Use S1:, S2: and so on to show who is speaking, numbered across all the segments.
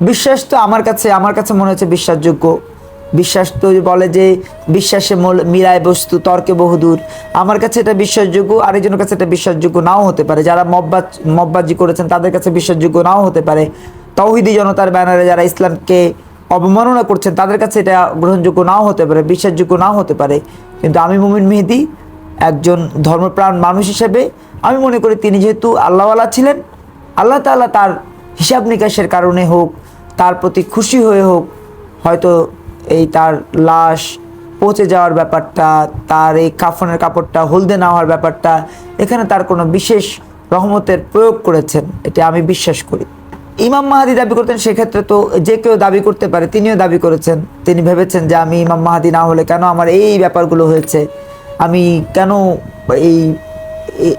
S1: বিশ্বাস তো আমার কাছে আমার কাছে মনে হচ্ছে বিশ্বাসযোগ্য। বিশ্বাস তো বলে যে বিশ্বাসে মোল- মিলায় বস্তু, তর্কে বহুদূর। আমার কাছে এটা বিশ্বাসযোগ্য, আরেকজনের কাছে এটা বিশ্বাসযোগ্য নাও হতে পারে। যারা মব্বাজ, মব্বাজি করেছেন, তাদের কাছে বিশ্বাসযোগ্য নাও হতে পারে। তৌহিদি জনতার ব্যানারে যারা ইসলামকে অবমাননা করছেন, তাদের কাছে এটা গ্রহণযোগ্য নাও হতে পারে, বিশ্বাসযোগ্য নাও হতে পারে। কিন্তু আমি মুমিন মেহেদি, একজন ধর্মপ্রাণ মানুষ হিসেবে আমি মনে করি তিনি যেহেতু আল্লাহওয়ালা ছিলেন, আল্লাহ তাআলা তার হিসাব নিকাশের কারণে হোক তার প্রতি খুশি হয়ে হোক, হয়তো এই তার লাশ পচে যাওয়ার ব্যাপারটা, তার এই কাফনের কাপড়টা হলদে না হওয়ার ব্যাপারটা, এখানে তার কোনো বিশেষ রহমতের প্রয়োগ করেছেন, এটা আমি বিশ্বাস করি। ইমাম মাহাদি দাবি করতেন, সেক্ষেত্রে তো যে কেউ দাবি করতে পারে, তিনিও দাবি করেছেন। তিনি ভেবেছেন যে আমি ইমাম মাহাদি না হলে কেন আমার এই ব্যাপারগুলো হয়েছে? আমি কেন এই,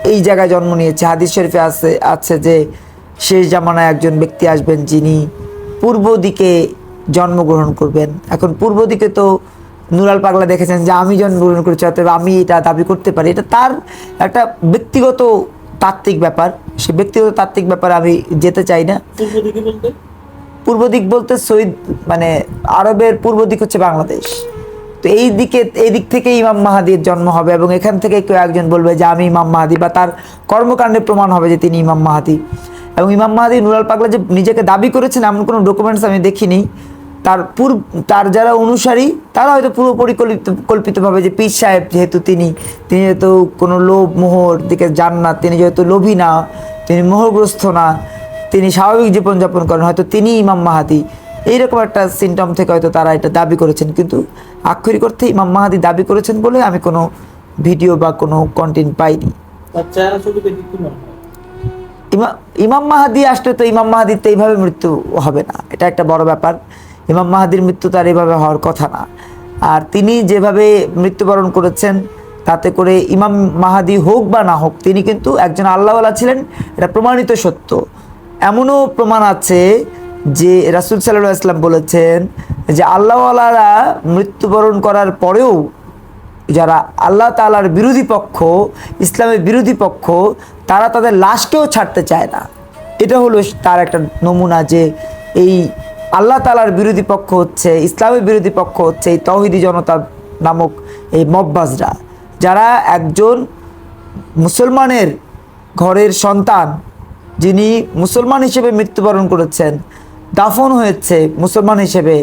S1: এই- জায়গায় জন্ম নিয়েছে? হাদিস শরীফে আছে আছে যে শেষ জামানায় একজন ব্যক্তি আসবেন যিনি পূর্ব দিকে জন্মগ্রহণ করবেন। এখন পূর্ব দিকে তো নুরাল পাগলা দেখেছেন যে আমি জন্মগ্রহণ করেছি অতএব আমি এটা দাবি করতে পারি। এটা তার একটা ব্যক্তিগত তাত্ত্বিক ব্যাপার। সে ব্যক্তিগত তাত্ত্বিক ব্যাপারে আমি যেতে চাই না।
S2: পূর্ব
S1: পূর্ব দিক বলতে শহীদ মানে আরবের পূর্ব দিক হচ্ছে বাংলাদেশ। তো এই দিকে এই দিক থেকে ইমাম মাহাদির জন্ম হবে এবং এখান থেকে কেউ একজন বলবে যে আমি ইমাম মাহাদি বা তার কর্মকাণ্ডে প্রমাণ হবে যে তিনি ইমাম মাহাদি। এবং ইমাম মাহাদি নুরাল পাগলা যে নিজেকে দাবি করেছেন, এমন কোনো ডকুমেন্টস আমি দেখিনি। তার পূর্ব, তার যারা অনুসারী, তারা হয়তো পুরো পরিকল্পিত কল্পিতভাবে যে পীর সাহেব যেহেতু তিনি তিনি যেহেতু কোনো লোভ, মোহর দিকে যান না, তিনি যেহেতু লোভী না, তিনি মোহগ্রস্ত না, তিনি স্বাভাবিক জীবনযাপন করেন, হয়তো তিনি ইমাম মাহাদি। এইরকম একটা সিমটম থেকে হয়তো তারা এটা দাবি করেছেন। কিন্তু আক্ষরিক অর্থে ইমাম মাহাদি দাবি করেছেন বলে আমি কোনো ভিডিও বা কোনো কন্টেন্ট পাইনি।
S2: তার চেহারা ছবি দেখে কি
S1: ইমাম মাহাদি আসলে তো ইমাম মাহাদির তো এইভাবে মৃত্যু হবে না। এটা একটা বড় ব্যাপার। ইমাম মাহাদির মৃত্যু তার এইভাবে হওয়ার কথা না। আর তিনি যেভাবে মৃত্যুবরণ করেছেন, তাতে করে ইমাম মাহাদি হোক বা না হোক, তিনি কিন্তু একজন আল্লাহওয়ালা ছিলেন, এটা প্রমাণিত সত্য। এমনও প্রমাণ আছে যে রাসুল সাল্লাহ ইসলাম বলেছেন যে আল্লাহওয়ালারা মৃত্যুবরণ করার পরেও যারা আল্লাহ তাআলার বিরোধী পক্ষ, ইসলামের বিরোধী পক্ষ, তারা তাদের লাশকেও ছাড়তে চায় না। এটা হলো তার একটা নমুনা যে এই আল্লাহ তাআলার বিরোধী পক্ষ হচ্ছে, ইসলামের বিরোধী পক্ষ হচ্ছে এই তহিদি জনতা নামক এই মব্বাজরা। যারা একজন মুসলমানের ঘরের সন্তান, যিনি মুসলমান হিসেবে মৃত্যুবরণ করেছেন, দাফন হয়েছে মুসলমান হিসেবে,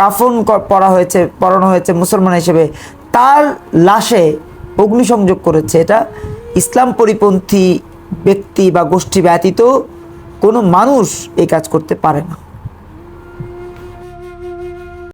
S1: কাফন পরা হয়েছে, পরানো হয়েছে মুসলমান হিসেবে তার লাশে অগ্নিসংযোগ করেছে। এটা ইসলাম পরিপন্থী ব্যক্তি বা গোষ্ঠী ব্যতীত কোনো মানুষ এই কাজ করতে পারে না।